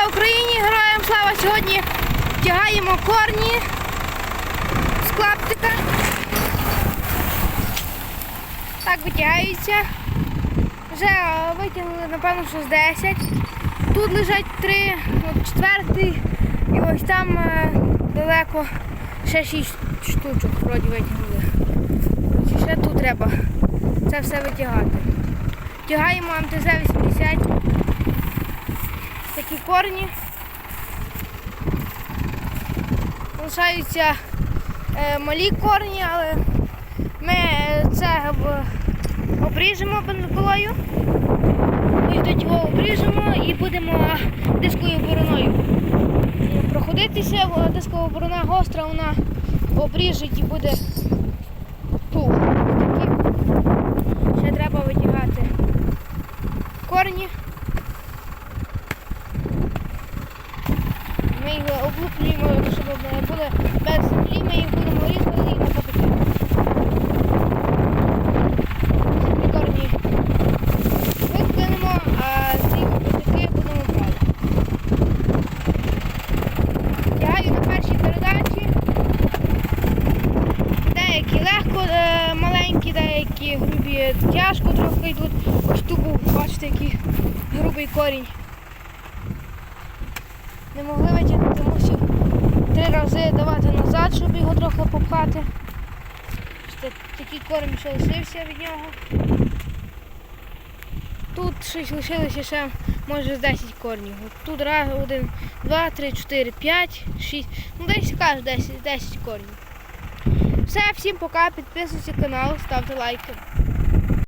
Слава Україні! Героям слава! Сьогодні втягаємо корні з клаптика. Так витягаються. Вже е, витягнули, напевно, що з 10. Тут лежать три, от четвертий, і ось там е, далеко ще 6 штучок вроді витягнули. Ще тут треба це все витягати. Тягаємо МТЗ-80 такі корні. Лишаються е, малі корні, але ми це обріжемо бензоколою. Ось до цього обріжемо і будемо дисковою бороною проходитися. бо Дискова борона гостра, вона обріжить і буде. Такі. Ще треба витягати корні. Ми їх облуплюємо, щоб вони були без землі, ми їх будемо різати і на потоки. Ці корні викинемо, а ці потоки будемо брати. Тягаю на першій передачі. Деякі легко, е, маленькі, деякі грубі тяжко трохи йдуть. Ось тут був, бачите, який грубий корінь. Не могли рази давати назад, щоб його трохи попхати. Такий корінь ще лишився від нього. Тут щось лишилося ще, може, з 10 корнів. Тут раз, один, два, три, чотири, п'ять, шість. Ну десь кажуть 10, 10 корнів. Все, всім пока, підписуйтесь на канал, ставте лайки.